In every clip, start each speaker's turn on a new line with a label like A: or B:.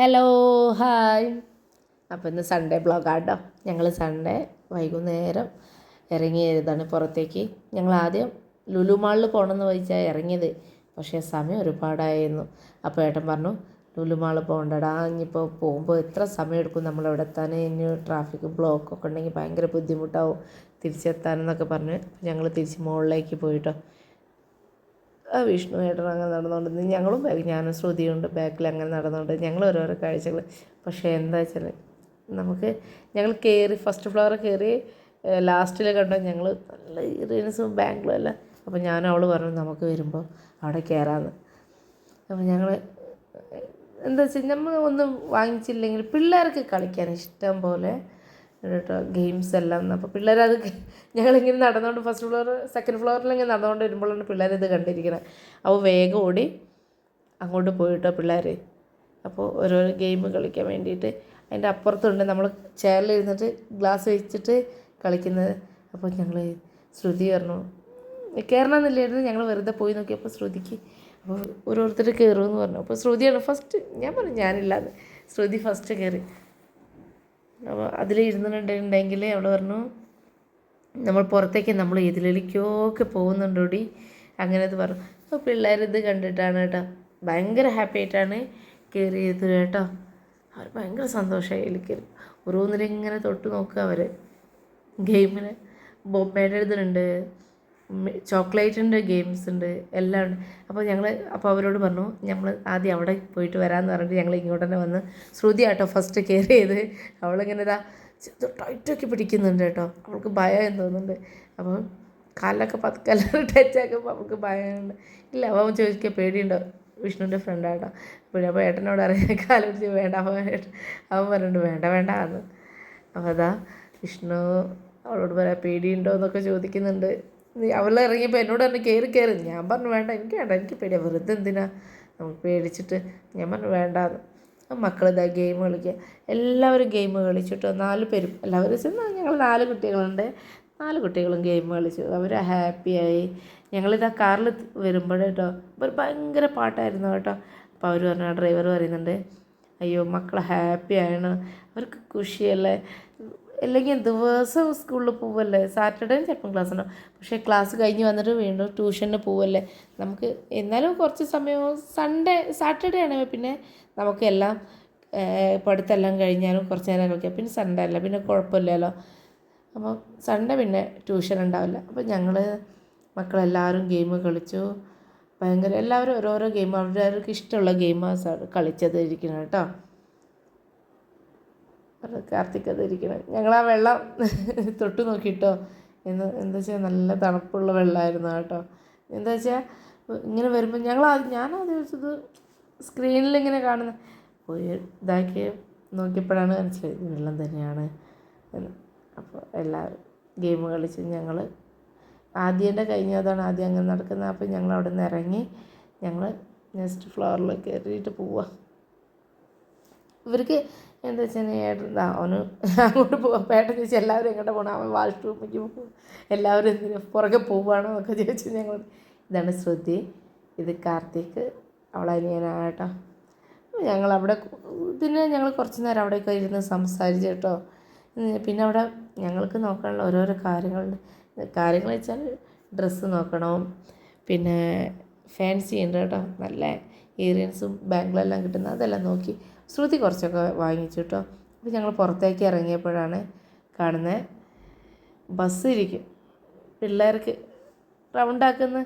A: Hello hi അപ്പോൾ ഇന്ന് Sunday ബ്ലോഗാട്ടോ ഞങ്ങൾ സൺഡേ വൈകുന്നേരം ഇറങ്ങിയതാണ് പുറത്തേക്ക്. ഞങ്ങൾ ആദ്യം ലുലു മാളിൽ പോകണമെന്ന് വെച്ചാൽ ഇറങ്ങിയത്. പക്ഷേ സമയം ഒരുപാടായിരുന്നു. അപ്പോൾ ഏട്ടൻ പറഞ്ഞു ലുലു മാളിൽ പോകണ്ടടാ ഇനിയിപ്പോൾ പോകുമ്പോൾ എത്ര സമയം എടുക്കും? നമ്മളവിടെ എത്താൻ ഇനി ട്രാഫിക് ബ്ലോക്ക് ഒക്കെ ഉണ്ടെങ്കിൽ ഭയങ്കര ബുദ്ധിമുട്ടാവും. തിരിച്ചെത്താനെന്നൊക്കെ പറഞ്ഞ് ഞങ്ങൾ തിരിച്ച് മുകളിലേക്ക് പോയിട്ടോ. ആ വിഷ്ണു ഏട്ടൻ അങ്ങനെ നടന്നുകൊണ്ട് ഞങ്ങളും ഞാനും ശ്രുതിയുണ്ട് ബാക്കിൽ അങ്ങനെ നടന്നുകൊണ്ട് ഞങ്ങൾ ഓരോരോ കാഴ്ചകൾ പക്ഷേ എന്താ വെച്ചാൽ നമുക്ക് ഞങ്ങൾ കയറി ഫസ്റ്റ് ഫ്ലോർ കയറി ലാസ്റ്റിൽ കണ്ടോ ഞങ്ങൾ നല്ല ഇറീനസും ബാംഗ്ലൂർ അല്ല അപ്പോൾ ഞാനും അവൾ പറഞ്ഞു നമുക്ക് വരുമ്പോൾ അവിടെ കയറാമെന്ന് അപ്പോൾ ഞങ്ങൾ എന്താ വെച്ചാൽ നമ്മൾ ഒന്നും വാങ്ങിച്ചില്ലെങ്കിൽ പിള്ളേർക്ക് കളിക്കാൻ ഇഷ്ടം പോലെ കേട്ടോ ഗെയിംസ് എല്ലാം അപ്പോൾ പിള്ളേരത് ഞങ്ങളിങ്ങനെ നടന്നുകൊണ്ട് ഫസ്റ്റ് ഫ്ലോർ സെക്കൻഡ് ഫ്ലോറിൽ ഇങ്ങനെ നടന്നുകൊണ്ട് വരുമ്പോഴാണ് പിള്ളേർ ഇത് കണ്ടിരിക്കുന്നത് അപ്പോൾ വേഗം ഓടി അങ്ങോട്ട് പോയിട്ടോ പിള്ളേർ അപ്പോൾ ഓരോരോ ഗെയിം കളിക്കാൻ വേണ്ടിയിട്ട് അതിന്റെ അപ്പുറത്തുണ്ട് നമ്മൾ ചെയറിൽ ഇരുന്നിട്ട് ഗ്ലാസ് വെച്ചിട്ട് കളിക്കുന്നത് അപ്പോൾ ഞങ്ങൾ ശ്രുതി പറഞ്ഞു കയറണമെന്നില്ലായിരുന്നു ഞങ്ങൾ വെറുതെ പോയി നോക്കിയപ്പോൾ ശ്രുതിക്ക് അപ്പോൾ ഓരോരുത്തർ കയറുമെന്ന് പറഞ്ഞു. അപ്പോൾ ശ്രുതിയാണ് ഫസ്റ്റ് ഞാൻ പറഞ്ഞു ഞാനില്ലാന്ന്. ശ്രുതി ഫസ്റ്റ് കയറി അപ്പോൾ അതിൽ ഇരുന്നിട്ടുണ്ടെങ്കിൽ അവൾ പറഞ്ഞു നമ്മൾ പുറത്തേക്ക് നമ്മൾ ഇതിലേക്കോക്കെ പോകുന്നുണ്ടോടി? അങ്ങനെ ഇത് പറഞ്ഞു. അപ്പോൾ പിള്ളേർ ഇത് കണ്ടിട്ടാണ് കേട്ടോ ഭയങ്കര ഹാപ്പി ആയിട്ടാണ് കയറിയത് കേട്ടോ. അവർ ഭയങ്കര സന്തോഷമായി എനിക്ക് ഓരോന്നിലിങ്ങനെ തൊട്ട് നോക്കുക അവർ ഗെയിമിന് ബൊമ്മയുടെ ചോക്ലേറ്റിന്റെ ഗെയിംസ് ഉണ്ട് എല്ലാം ഉണ്ട്. അപ്പോൾ ഞങ്ങൾ അപ്പോൾ അവരോട് പറഞ്ഞു ഞങ്ങൾ ആദ്യം അവിടെ പോയിട്ട് വരാമെന്ന് പറഞ്ഞിട്ട് ഞങ്ങൾ ഇങ്ങോട്ട് തന്നെ വന്ന് ശ്രുതി ആട്ടോ ഫസ്റ്റ് കെയർ ചെയ്ത് അവളിങ്ങനെ ഇതാ ടൈറ്റൊക്കെ പിടിക്കുന്നുണ്ട് കേട്ടോ. അവൾക്ക് ഭയം തോന്നുന്നുണ്ട്. അപ്പം കാലിലൊക്കെ പതുക്കെല്ലാം ടച്ച് ആക്കുമ്പോൾ അവൾക്ക് ഭയമുണ്ട്. ഇല്ല അവൻ ചോദിക്കുക പേടിയുണ്ടോ? വിഷ്ണുവിന്റെ ഫ്രണ്ടാട്ടോ പിന്നെ അപ്പോൾ ഏട്ടനോട് അറിയാൻ കാലടിച്ച് വേണ്ട അവൻ അവൻ പറഞ്ഞിട്ട് വേണ്ട വേണ്ട എന്ന്. അപ്പോൾ അതാ വിഷ്ണു അവളോട് പറയാം പേടിയുണ്ടോ? എന്നൊക്കെ ചോദിക്കുന്നുണ്ട്. അവളെ ഇറങ്ങിയപ്പോൾ എന്നോട് തന്നെ കയറി കയറി ഞാൻ പറഞ്ഞു വേണ്ട എനിക്ക് വേണ്ട എനിക്ക് പേടിയാ വെറുതെ എന്തിനാ? നമുക്ക് പേടിച്ചിട്ട് ഞാൻ പറഞ്ഞു വേണ്ടാന്ന്. മക്കളിതാ ഗെയിം കളിക്കുക എല്ലാവരും ഗെയിം കളിച്ചിട്ട്? നാല് പേരും. എല്ലാവരും ചെന്നാൽ ഞങ്ങൾ നാല് കുട്ടികളുണ്ട്. നാല് കുട്ടികളും ഗെയിം കളിച്ചു. അവർ ഹാപ്പിയായി ഞങ്ങളിതാ കാറിൽ വരുമ്പോഴേട്ടോ ഒരു ഭയങ്കര പാട്ടായിരുന്നു കേട്ടോ. അപ്പോൾ അവർ പറഞ്ഞു ഡ്രൈവർ പറയുന്നുണ്ട് അയ്യോ മക്കൾ ഹാപ്പിയാണ് അവർക്ക് ഖുഷിയല്ലേ അല്ലെങ്കിൽ ദിവസവും സ്കൂളിൽ പോവല്ലേ? സാറ്റർഡേയും ചിലപ്പം ക്ലാസ് ഉണ്ടാവും. പക്ഷേ ക്ലാസ് കഴിഞ്ഞ് വന്നിട്ട് വീണ്ടും ട്യൂഷന് പോവല്ലേ? നമുക്ക് എന്നാലും കുറച്ച് സമയം സൺഡേ സാറ്റർഡേ ആണെങ്കിൽ പിന്നെ നമുക്കെല്ലാം പഠിത്തമെല്ലാം കഴിഞ്ഞാലും കുറച്ച് നേരം കളിക്കാം പിന്നെ സൺഡേ അല്ല. പിന്നെ കുഴപ്പമില്ലല്ലോ. അപ്പോൾ സൺഡേ പിന്നെ ട്യൂഷൻ ഉണ്ടാവില്ല. അപ്പോൾ ഞങ്ങൾ മക്കളെല്ലാവരും ഗെയിം കളിച്ചു. ഭയങ്കര എല്ലാവരും ഓരോരോ ഗെയിം അവരവർക്ക് ഇഷ്ടമുള്ള ഗെയിമാണ് കളിച്ചത് ഇരിക്കുന്നത് കേട്ടോ. കാർത്തിക് അതിരിക്കണം ഞങ്ങൾ ആ വെള്ളം തൊട്ട് നോക്കിയിട്ടോ എന്ന് എന്താ വെച്ചാൽ നല്ല തണുപ്പുള്ള വെള്ളമായിരുന്നു കേട്ടോ. എന്താ വെച്ചാൽ ഇങ്ങനെ വരുമ്പോൾ ഞങ്ങൾ ഞാൻ ആദ്യം വെച്ചത് സ്ക്രീനിൽ ഇങ്ങനെ കാണുന്ന. പോയി ഇതാക്കി നോക്കിയപ്പോഴാണ് മനസ്സിലായത് വെള്ളം തന്നെയാണ് എന്ന്. അപ്പോൾ എല്ലാവരും ഗെയിം കളിച്ച് ഞങ്ങൾ ആദ്യന്റെ കഴിഞ്ഞതാണ് ആദ്യം അങ്ങനെ നടക്കുന്നത് അപ്പോൾ ഞങ്ങൾ അവിടെ നിന്ന് ഇറങ്ങി ഞങ്ങൾ നെക്സ്റ്റ് ഫ്ലോറിൽ കയറിയിട്ട് പോവുക ഇവർക്ക് എന്താ വെച്ചാൽ ഏട്ടൻ അവന് അങ്ങോട്ട് പോകാം പേട്ട ചോദിച്ചു എല്ലാവരും എങ്ങോട്ട് പോകണം അവൻ വാഷ്റൂമിലേക്ക് പോകും. എല്ലാവരും എന്തിനും പുറകെ പോവുകയാണോ എന്നൊക്കെ ചോദിച്ചു ഞങ്ങൾ ഇതാണ് ശ്രുതി ഇത് കാർത്തിക് അവളനിയനാണ് കേട്ടോ. ഞങ്ങൾ അവിടെ പിന്നെ ഞങ്ങൾ കുറച്ച് നേരം അവിടെയൊക്കെ ഇരുന്ന് സംസാരിച്ചു കേട്ടോ. പിന്നെ അവിടെ ഞങ്ങൾക്ക് നോക്കാനുള്ള ഓരോരോ കാര്യങ്ങളുണ്ട്. കാര്യങ്ങൾ വെച്ചാൽ ഡ്രസ്സ് നോക്കണം. പിന്നെ ഫാൻസി ഉണ്ട് കേട്ടോ നല്ല ഇയറിങ്സും ബാങ്കിലെല്ലാം കിട്ടുന്ന അതെല്ലാം നോക്കി ശ്രുതി കുറച്ചൊക്കെ വാങ്ങിച്ചു കേട്ടോ അപ്പോൾ ഞങ്ങൾ പുറത്തേക്ക് ഇറങ്ങിയപ്പോഴാണ് കാണുന്നത് ബസ് ഇരിക്കും പിള്ളേർക്ക് റൗണ്ടാക്കുന്ന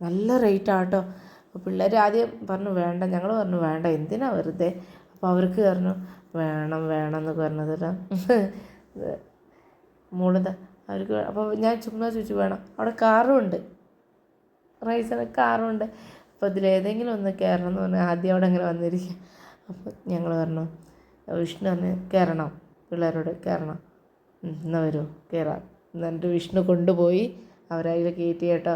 A: നല്ല റേറ്റ് ആട്ടോ അപ്പോൾ പിള്ളേർ ആദ്യം പറഞ്ഞു വേണ്ട. ഞങ്ങൾ പറഞ്ഞു വേണ്ട എന്തിനാ വെറുതെ? അപ്പോൾ അവർക്ക് പറഞ്ഞു വേണം വേണം എന്നൊക്കെ പറഞ്ഞത് മൂളത അവർക്ക് അപ്പോൾ ഞാൻ ചുമ്മാ ചോദിച്ചു വേണം. അവിടെ കാറും ഉണ്ട്. റൈസിന് കാറും ഉണ്ട്. അപ്പോൾ ഇതിലേതെങ്കിലും ഒന്ന് കയറണം എന്ന് പറഞ്ഞാൽ ആദ്യം അവിടെ അങ്ങനെ വന്നിരിക്കുക അപ്പോൾ ഞങ്ങൾ പറഞ്ഞു വിഷ്ണു പറഞ്ഞ് കയറണം പിള്ളേരോട് കയറണം എന്നാൽ വരുമോ കയറാം എന്നിട്ട് വിഷ്ണു കൊണ്ടുപോയി അവരതിൽ കയറ്റി കേട്ടോ.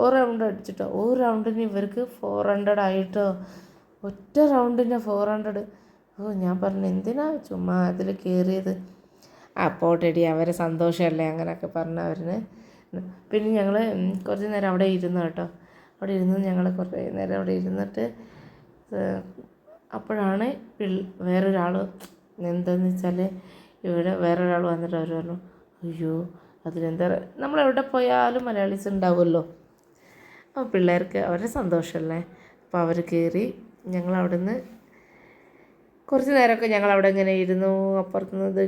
A: ഒരു റൗണ്ട് അടിച്ചിട്ടോ. ഒരു റൗണ്ടിന് ഇവർക്ക് ഫോർ ഹൺഡ്രഡ് ആയിട്ടോ. ഒറ്റ റൗണ്ടിന് ഫോർ ഹൺഡ്രഡ് ഓ ഞാൻ പറഞ്ഞു എന്തിനാ ചുമ്മാ അതിൽ കയറിയത് അപ്പോൾ അവരെ സന്തോഷമല്ലേ? അങ്ങനെയൊക്കെ പറഞ്ഞ അവരിന്. പിന്നെ ഞങ്ങൾ കുറച്ച് നേരം അവിടെ ഇരുന്നു കേട്ടോ. അവിടെ ഇരുന്ന് ഞങ്ങൾ കുറേ നേരം അവിടെ ഇരുന്നിട്ട് അപ്പോഴാണ് വേറൊരാൾ എന്താണെന്ന് വെച്ചാൽ ഇവിടെ വേറൊരാൾ വന്നിട്ട് അവർ പറഞ്ഞു അയ്യോ അതിലെന്താ നമ്മളെവിടെ പോയാലും മലയാളീസ് ഉണ്ടാവുമല്ലോ അപ്പോൾ പിള്ളേർക്ക് അവരുടെ സന്തോഷമല്ലേ അപ്പോൾ അവർ കയറി ഞങ്ങൾ അവിടുന്ന് കുറച്ച് നേരമൊക്കെ ഞങ്ങൾ അവിടെ ഇങ്ങനെ ഇരുന്നു അപ്പുറത്തുനിന്ന്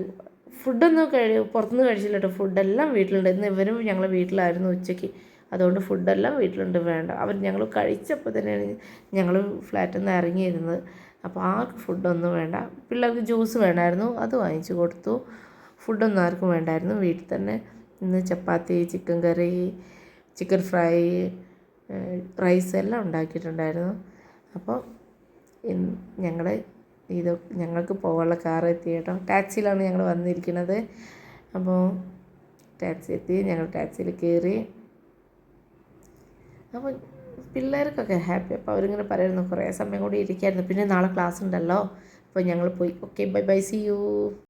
A: ഫുഡൊന്നും കഴി പുറത്തുനിന്ന് കഴിച്ചില്ല കേട്ടോ ഫുഡെല്ലാം വീട്ടിലുണ്ട്. ഇന്ന് ഇവരും ഞങ്ങളെ വീട്ടിലായിരുന്നു ഉച്ചയ്ക്ക്. അതുകൊണ്ട് ഫുഡെല്ലാം വീട്ടിലുണ്ട്. വേണ്ട. അവർ ഞങ്ങൾ കഴിച്ചപ്പോൾ തന്നെയാണ് ഞങ്ങൾ ഫ്ലാറ്റിൽ നിന്ന് ഇറങ്ങിയിരുന്നത്. അപ്പോൾ ആർക്കും ഫുഡൊന്നും വേണ്ട. പിള്ളേർക്ക് ജ്യൂസ് വേണമായിരുന്നു. അത് വാങ്ങിച്ചു കൊടുത്തു. ഫുഡൊന്നും ആർക്കും വേണ്ടായിരുന്നു. വീട്ടിൽ തന്നെ ഇന്ന് chapati chicken curry chicken fry rice എല്ലാം ഉണ്ടാക്കിയിട്ടുണ്ടായിരുന്നു. അപ്പോൾ ഞങ്ങൾ ഇത് ഞങ്ങൾക്ക് പോകാനുള്ള കാർ എത്തി കേട്ടോ. ടാക്സിയിലാണ് ഞങ്ങൾ വന്നിരിക്കുന്നത്. അപ്പോൾ ടാക്സി എത്തി. ഞങ്ങൾ ടാക്സിയിൽ കയറി. അപ്പോൾ പിള്ളേർക്കൊക്കെ ഹാപ്പി. അപ്പോൾ അവരിങ്ങനെ പറയുന്നു കുറേ സമയം കൂടി ഇരിക്കായിരുന്നു. പിന്നെ നാളെ ക്ലാസ് ഉണ്ടല്ലോ അപ്പോൾ ഞങ്ങൾ പോയി. Okay bye bye see you.